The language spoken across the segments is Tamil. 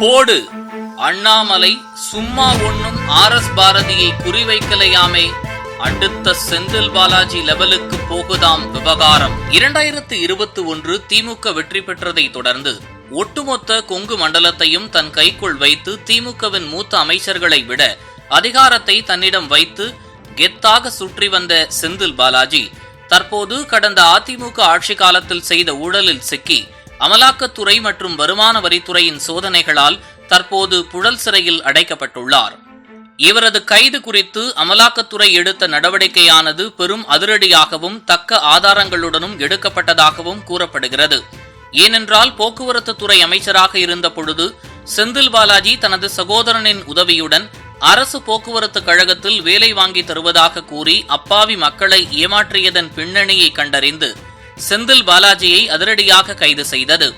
போடு. அண்ணாமலை சும்மா ஒண்ணும் ஆர் எஸ் பாரதியை குறிவைக்கலையாமே. அடுத்த செந்தில் பாலாஜி லெவலுக்கு போகுதாம் விவகாரம். இரண்டாயிரத்து இருபத்தி ஒன்று திமுக வெற்றி பெற்றதை தொடர்ந்து ஒட்டுமொத்த கொங்கு மண்டலத்தையும் தன் கைக்குள் வைத்து திமுகவின் மூத்த அமைச்சர்களை விட அதிகாரத்தை தன்னிடம் வைத்து கெத்தாக சுற்றி வந்த செந்தில் பாலாஜி தற்போது கடந்த அதிமுக ஆட்சி காலத்தில் செய்த ஊழலில் சிக்கி அமலாக்கத்துறை மற்றும் வருமான வரித்துறையின் சோதனைகளால் தற்போது புழல் சிறையில் அடைக்கப்பட்டுள்ளார். இவரது கைது குறித்து அமலாக்கத்துறை எடுத்த நடவடிக்கையானது பெரும் அதிரடியாகவும் தக்க ஆதாரங்களுடனும் எடுக்கப்பட்டதாகவும் கூறப்படுகிறது. ஏனென்றால் போக்குவரத்து துறை அமைச்சராக இருந்த பொழுது செந்தில் பாலாஜி தனது சகோதரனின் உதவியுடன் அரசு போக்குவரத்து கழகத்தில் வேலை வாங்கி தருவதாக கூறி அப்பாவி மக்களை ஏமாற்றியதன் பின்னணியை கண்டறிந்து செந்தில் பாலாஜியை அதிரடியாக கைது செய்தது.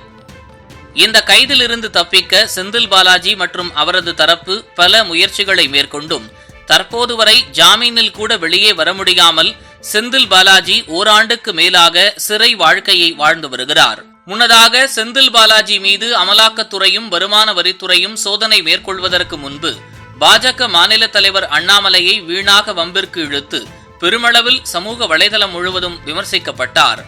இந்த கைதிலிருந்து தப்பிக்க செந்தில் பாலாஜி மற்றும் அவரது தரப்பு பல முயற்சிகளை மேற்கொண்டும் தற்போது வரை ஜாமீனில் கூட வெளியே வர முடியாமல் செந்தில் பாலாஜி ஓராண்டுக்கு மேலாக சிறை வாழ்க்கையை வாழ்ந்து வருகிறார். முன்னதாக செந்தில் பாலாஜி மீது அமலாக்கத்துறையும் வருமான வரித்துறையும் சோதனை மேற்கொள்வதற்கு முன்பு பாஜக மாநில தலைவர் அண்ணாமலையை வீணாக வம்பிற்கு இழுத்து பெருமளவில் சமூக வலைதளம் முழுவதும் விமர்சிக்கப்பட்டார்.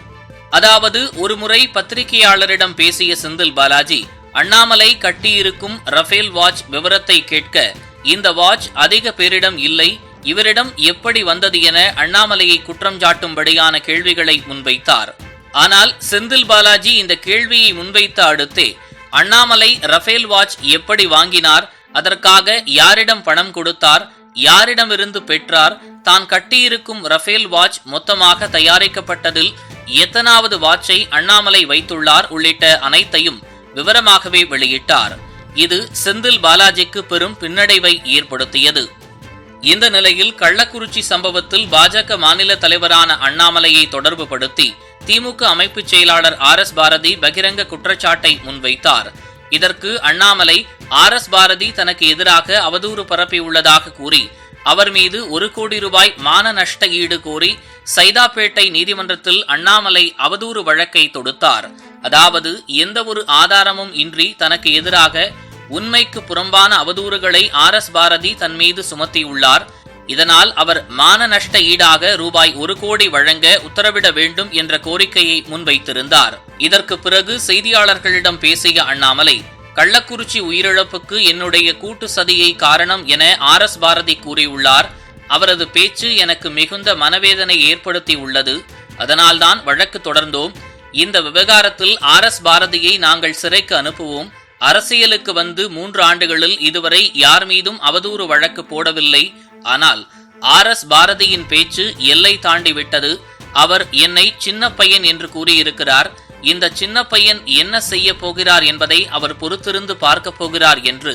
அதாவது ஒருமுறை பத்திரிகையாளரிடம் பேசிய செந்தில் பாலாஜி அண்ணாமலை கட்டியிருக்கும் ரஃபேல் வாட்ச் விவரத்தை கேட்க இந்த வாட்ச் அதிக பேரிடம் இல்லை இவரிடம் எப்படி வந்தது என அண்ணாமலையை குற்றம் சாட்டும்படியான கேள்விகளை முன்வைத்தார். ஆனால் செந்தில் பாலாஜி இந்த கேள்வியை முன்வைத்த அடுத்தே அண்ணாமலை ரஃபேல் வாட்ச் எப்படி வாங்கினார் அதற்காக யாரிடம் பணம் கொடுத்தார் யாரிடமிருந்து பெற்றார் தான் கட்டியிருக்கும் ரஃபேல் வாட்ச் மொத்தமாக தயாரிக்கப்பட்டதில் எத்தனாவது வாட்சை அண்ணாமலை வைத்துள்ளார் உள்ளிட்ட அனைத்தையும் விவரமாகவே வெளியிட்டார். இது செந்தில் பாலாஜிக்கு பெரும் பின்னடைவை ஏற்படுத்தியது. இந்த நிலையில் கள்ளக்குறிச்சி சம்பவத்தில் பாஜக மாநில தலைவரான அண்ணாமலையை தொடர்பு படுத்தி திமுக அமைப்பு செயலாளர் ஆர் எஸ் பாரதி பகிரங்க குற்றச்சாட்டை முன்வைத்தார். இதற்கு அண்ணாமலை ஆர் எஸ் பாரதி தனக்கு எதிராக அவதூறு பரப்பியுள்ளதாக கூறி அவர் மீது ஒரு கோடி ரூபாய் மான நஷ்ட ஈடு கோரி சைதாப்பேட்டை நீதிமன்றத்தில் அண்ணாமலை அவதூறு வழக்கை தொடுத்தார். அதாவது எந்த ஒரு ஆதாரமும் இன்றி தனக்கு எதிராக உண்மைக்கு புறம்பான அவதூறுகளை ஆர் எஸ் பாரதி தன் மீது சுமத்தியுள்ளார். இதனால் அவர் மான நஷ்ட ஈடாக ரூபாய் ஒரு கோடி வழங்க உத்தரவிட வேண்டும் என்ற கோரிக்கையை முன்வைத்திருந்தார். இதற்கு பிறகு செய்தியாளர்களிடம் பேசிய அண்ணாமலை கள்ளக்குறிச்சி உயிரிழப்புக்கு என்னுடைய கூட்டு சதியை காரணம் என ஆர் எஸ் பாரதி கூறியுள்ளார். அவரது பேச்சு எனக்கு மிகுந்த மனவேதனை ஏற்படுத்தி உள்ளது. அதனால்தான் வழக்கு தொடர்ந்தோம். இந்த விவகாரத்தில் ஆர் எஸ் பாரதியை நாங்கள் சிறைக்கு அனுப்புவோம். அரசியலுக்கு வந்து மூன்று ஆண்டுகளில் இதுவரை யார் மீதும் அவதூறு வழக்கு போடவில்லை. ஆனால் ஆர் எஸ் பாரதியின் பேச்சு எல்லை தாண்டி விட்டது. அவர் என்னை சின்ன பையன் என்று கூறியிருக்கிறார். இந்த சின்ன பையன் என்ன செய்ய போகிறார் என்பதை அவர் பொறுத்திருந்து பார்க்க போகிறார் என்று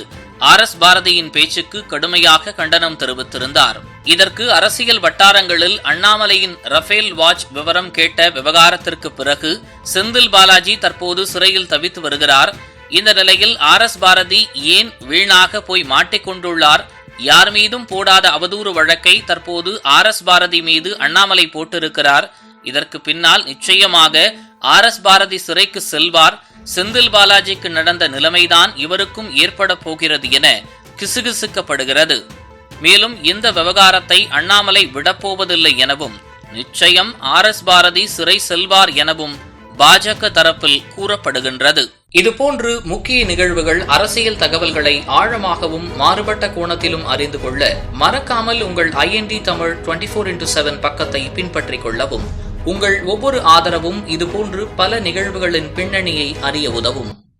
ஆர் எஸ் பாரதியின் பேச்சுக்கு கடுமையாக கண்டனம் தெரிவித்திருந்தார். இதற்கு அரசியல் வட்டாரங்களில் அண்ணாமலையின் ரஃபேல் வாட்ச் விவரம் கேட்ட விவகாரத்திற்கு பிறகு செந்தில் பாலாஜி தற்போது சிறையில் தவித்து வருகிறார். இந்த நிலையில் ஆர் எஸ் பாரதி ஏன் வீணாக போய் மாட்டிக்கொண்டுள்ளார் யார் மீதும் போடாத அவதூறு வழக்கை தற்போது ஆர் எஸ் பாரதி மீது அண்ணாமலை போட்டிருக்கிறார். இதற்கு பின்னால் நிச்சயமாக ஆர் எஸ் பாரதி சிறைக்கு செல்வார். செந்தில் பாலாஜிக்கு நடந்த நிலைமைதான் இவருக்கும் ஏற்பட போகிறது என கிசுகிசுக்கப்படுகிறது. மேலும் இந்த விவகாரத்தை அண்ணாமலை விடப்போவதில்லை எனவும் நிச்சயம் ஆர் எஸ் பாரதி சிறை செல்வார் எனவும் பாஜக தரப்பில் கூறப்படுகின்றது. இதுபோன்று முக்கிய நிகழ்வுகள் அரசியல் தகவல்களை ஆழமாகவும் மாறுபட்ட கோணத்திலும் அறிந்து கொள்ள மறக்காமல் உங்கள் IND Tamil twenty four into seven பக்கத்தை பின்பற்றிக் கொள்ளவும் உங்கள் ஒவ்வொரு ஆதரவும் இதுபோன்று பல நிகழ்வுகளின் பின்னணியை அறிய உதவும்.